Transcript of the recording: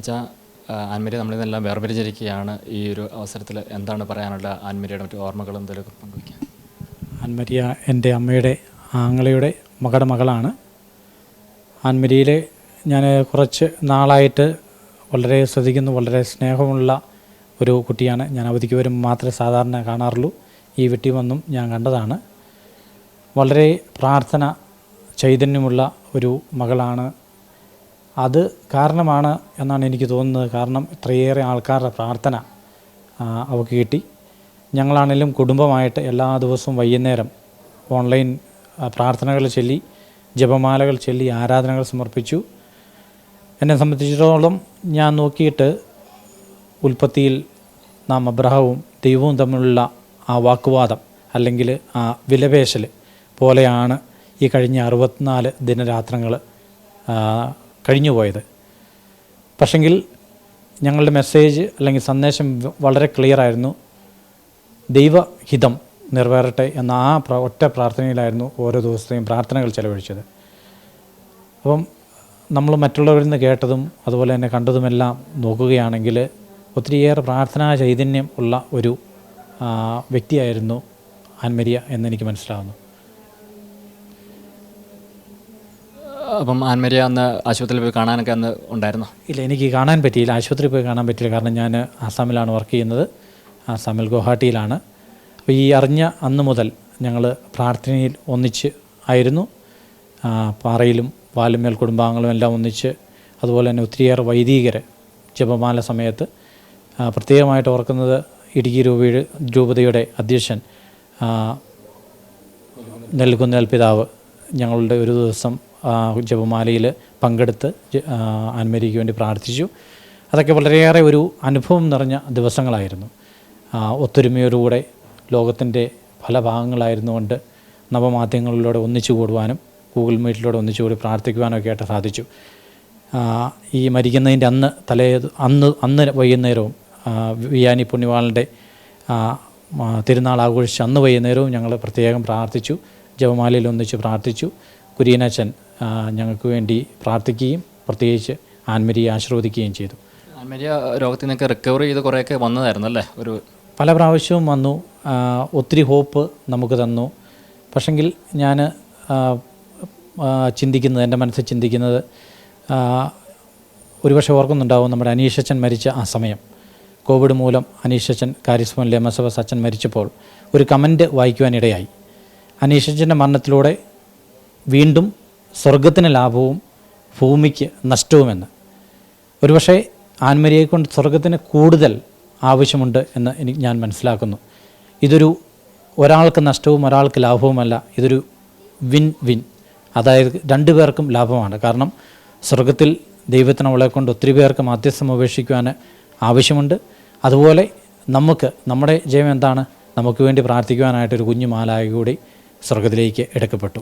അച്ഛാ ആൻമരി നമ്മളിതെല്ലാം വേർപിരിച്ചിരിക്കുകയാണ് ഈ ഒരു അവസരത്തിൽ എന്താണ് പറയാനുള്ള ആൻമരിയുടെ മറ്റു ഓർമ്മകളും എന്തെങ്കിലും പങ്കുവയ്ക്കാം ആൻമരിയ എന്റെ അമ്മയുടെ ആങ്ങളയുടെ മകളുടെ മകളാണ്. ആൻമരിയിൽ ഞാൻ കുറച്ച് നാളായിട്ട് വളരെ ശ്രദ്ധിക്കുന്നു വളരെ സ്നേഹമുള്ള ഒരു കുട്ടിയാണ്. ഞാൻ അവധിക്ക് വരും മാത്രമേ സാധാരണ കാണാറുള്ളൂ. ഈ വീട്ടിൽ വന്നും ഞാൻ കണ്ടതാണ്. വളരെ പ്രാർത്ഥന ചൈതന്യമുള്ള ഒരു മകളാണ് അത് കാരണമാണ് എന്നാണ് എനിക്ക് തോന്നുന്നത്. കാരണം ഇത്രയേറെ ആൾക്കാരുടെ പ്രാർത്ഥന അവൾക്ക് കിട്ടി. ഞങ്ങളാണെങ്കിലും കുടുംബമായിട്ട് എല്ലാ ദിവസവും വൈകുന്നേരം ഓൺലൈൻ പ്രാർത്ഥനകൾ ചൊല്ലി ജപമാലകൾ ചൊല്ലി ആരാധനകൾ സമർപ്പിച്ചു. എന്നെ സംബന്ധിച്ചിടത്തോളം ഞാൻ നോക്കിയിട്ട് ഉൽപ്പത്തിയിൽ നാം അബ്രഹവും ദൈവവും തമ്മിലുള്ള ആ വാക്കുവാദം അല്ലെങ്കിൽ ആ വിലപേശൽ പോലെയാണ് ഈ കഴിഞ്ഞ അറുപത്തിനാല് ദിനരാത്രങ്ങൾ കഴിഞ്ഞു പോയത് പക്ഷെങ്കിൽ ഞങ്ങളുടെ മെസ്സേജ് അല്ലെങ്കിൽ സന്ദേശം വളരെ ക്ലിയർ ആയിരുന്നു ദൈവഹിതം നിറവേറട്ടെ എന്ന ആ ഒറ്റ പ്രാർത്ഥനയിലായിരുന്നു ഓരോ ദിവസത്തെയും പ്രാർത്ഥനകൾ ചെലവഴിച്ചത്. അപ്പം നമ്മൾ മറ്റുള്ളവരിൽ നിന്ന് കേട്ടതും അതുപോലെ തന്നെ കണ്ടതുമെല്ലാം നോക്കുകയാണെങ്കിൽ ഒത്തിരിയേറെ പ്രാർത്ഥനാ ചൈതന്യം ഉള്ള ഒരു വ്യക്തിയായിരുന്നു ആൻമരിയ എന്നെനിക്ക് മനസ്സിലാവുന്നു. അപ്പം ആൻമരിയ അന്ന് ആശുപത്രിയിൽ പോയി കാണാനൊക്കെ അന്ന് ഉണ്ടായിരുന്നോ? ഇല്ല എനിക്ക് കാണാൻ പറ്റിയില്ല. ആശുപത്രിയിൽ പോയി കാണാൻ പറ്റിയില്ല. കാരണം ഞാൻ ആസാമിലാണ് വർക്ക് ചെയ്യുന്നത്. ആസാമിൽ ഗുവാഹട്ടിയിലാണ്. അപ്പോൾ ഈ അറിഞ്ഞ അന്ന് മുതൽ ഞങ്ങൾ പ്രാർത്ഥനയിൽ ഒന്നിച്ച് ആയിരുന്നു. പാറയിലും വാലുമേൽ കുടുംബാംഗങ്ങളും എല്ലാം ഒന്നിച്ച് അതുപോലെ തന്നെ ഒത്തിരിയേറെ വൈദികർ ജപമാല സമയത്ത് പ്രത്യേകമായിട്ട് ഓർക്കുന്നത് ഇടുക്കി രൂപ രൂപതയുടെ അധ്യക്ഷൻ നൽകുന്ന പിതാവ് ഞങ്ങളുടെ ഒരു ദിവസം ജപമാലയിൽ പങ്കെടുത്ത് ആൻമരിക്ക് വേണ്ടി പ്രാർത്ഥിച്ചു. അതൊക്കെ വളരെയേറെ ഒരു അനുഭവം നിറഞ്ഞ ദിവസങ്ങളായിരുന്നു. ഒത്തൊരുമയോടുകൂടെ ലോകത്തിന്റെ പല ഭാഗങ്ങളായിരുന്നുകൊണ്ട് നവമാധ്യമങ്ങളിലൂടെ ഒന്നിച്ചു കൂടുവാനും ഗൂഗിൾ മീറ്റിലൂടെ ഒന്നിച്ചുകൂടി പ്രാർത്ഥിക്കുവാനും ഒക്കെ ആയിട്ട് സാധിച്ചു. ഈ മരിക്കുന്നതിന്റെ അന്ന് തലേ അന്ന് അന്ന് വൈകുന്നേരവും വിയാനി പുണ്യവാളന്റെ തിരുനാൾ ആഘോഷിച്ച് അന്ന് വൈകുന്നേരവും ഞങ്ങൾ പ്രത്യേകം പ്രാർത്ഥിച്ചു. ജപമാലയിൽ ഒന്നിച്ച് പ്രാർത്ഥിച്ചു. കുര്യനച്ചൻ ഞങ്ങൾക്ക് വേണ്ടി പ്രാർത്ഥിക്കുകയും പ്രത്യേകിച്ച് ആൻമരിയെ ആശീർവദിക്കുകയും ചെയ്തു. ആൻമരിയ രോഗത്തിൽ നിന്നൊക്കെ റിക്കവർ ചെയ്ത് കുറേയൊക്കെ വന്നതായിരുന്നു അല്ലേ? ഒരു പല പ്രാവശ്യവും വന്നു. ഒത്തിരി ഹോപ്പ് നമുക്ക് തന്നു. പക്ഷെങ്കിൽ ഞാൻ ചിന്തിക്കുന്നത് എന്റെ മനസ്സിൽ ചിന്തിക്കുന്നത് ഒരുപക്ഷെ ഓർക്കുന്നുണ്ടാവും നമ്മുടെ അനീഷച്ചൻ മരിച്ച ആ സമയം. കോവിഡ് മൂലം അനീഷച്ചൻ കാരിസ്മൻ ലെമസവസ് അച്ഛൻ മരിച്ചപ്പോൾ ഒരു കമന്റ് വായിക്കുവാനിടയായി. അനീഷച്ചന്റെ മരണത്തിലൂടെ വീണ്ടും സ്വർഗത്തിന് ലാഭവും ഭൂമിക്ക് നഷ്ടവുമെന്ന്. ഒരുപക്ഷെ ആൻമരിയെ കൊണ്ട് സ്വർഗത്തിന് കൂടുതൽ ആവശ്യമുണ്ട് എന്ന് എനിക്ക് ഞാൻ മനസ്സിലാക്കുന്നു. ഇതൊരു ഒരാൾക്ക് നഷ്ടവും ഒരാൾക്ക് ലാഭവുമല്ല ഇതൊരു വിൻ വിൻ. അതായത് രണ്ടു പേർക്കും ലാഭമാണ്. കാരണം സ്വർഗത്തിൽ ദൈവത്തിന് അവളെ കൊണ്ട് ഒത്തിരി പേർക്ക് മധ്യസ്ഥം ഉപേക്ഷിക്കുവാൻ ആവശ്യമുണ്ട്. അതുപോലെ നമുക്ക് നമ്മുടെ ജയം എന്താണ്? നമുക്ക് വേണ്ടി പ്രാർത്ഥിക്കുവാനായിട്ടൊരു കുഞ്ഞു മാലായി കൂടി സ്വർഗത്തിലേക്ക് എടുക്കപ്പെട്ടു.